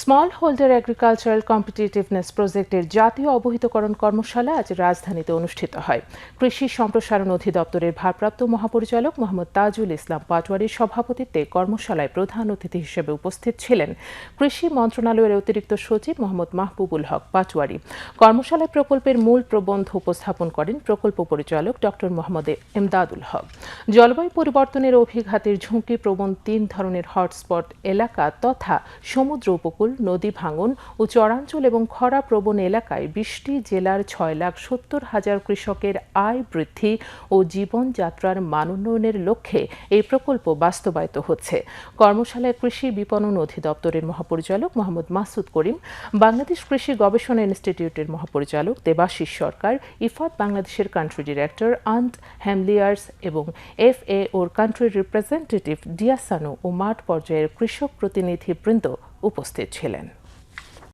Small holder agricultural competitiveness প্রজেক্টের জাতীয় অবহিতকরণ কর্মশালা আজ রাজধানীতে অনুষ্ঠিত হয়। কৃষি সম্প্রসারণ অধিদপ্তরের ভারপ্রাপ্ত মহাপরিচালক মোহাম্মদ তাজুল ইসলাম পাটোয়ারির সভাপতিত্বে কর্মশালায় প্রধান অতিথি হিসেবে উপস্থিত ছিলেন কৃষি মন্ত্রণালয়ের অতিরিক্ত সচিব মোহাম্মদ মাহবুবুল হক পাটোয়ারি। কর্মশালায় প্রকল্পের মূল প্রবন্ধ উপস্থাপন করেন প্রকল্প পরিচালক ডক্টর মোহাম্মদ এমদাদুল হক। জলবায়ু পরিবর্তনের অভিঘাতের ঝুঁকি প্রবণ তিন ধরনের হটস্পট এলাকা তথা সমুদ্র উপকূল নদী ভাঙন ও চরাঞ্চল এবং খরা প্রবণ এলাকায় বৃষ্টি জেলার ছয় লাখ সত্তর হাজার কৃষকের আয় বৃদ্ধি ও জীবনযাত্রার মান উন্নয়নের লক্ষ্যে এই প্রকল্প বাস্তবায়িত হচ্ছে। কর্মশালায় কৃষি বিপণন অধিদপ্তরের মহাপরিচালক মোহাম্মদ মাসুদ করিম, বাংলাদেশ কৃষি গবেষণা ইনস্টিটিউটের মহাপরিচালক দেবাশিস সরকার ইফাত বাংলাদেশের কান্ট্রি ডিরেক্টর আন্ট হ্যামলিয়ার্স এবং এফ এ ওর কান্ট্রি রিপ্রেজেন্টেটিভ ডিয়াসানো ও মাঠ পর্যায়ের কৃষক প্রতিনিধিবৃন্দ উপস্থিত ছিলেন।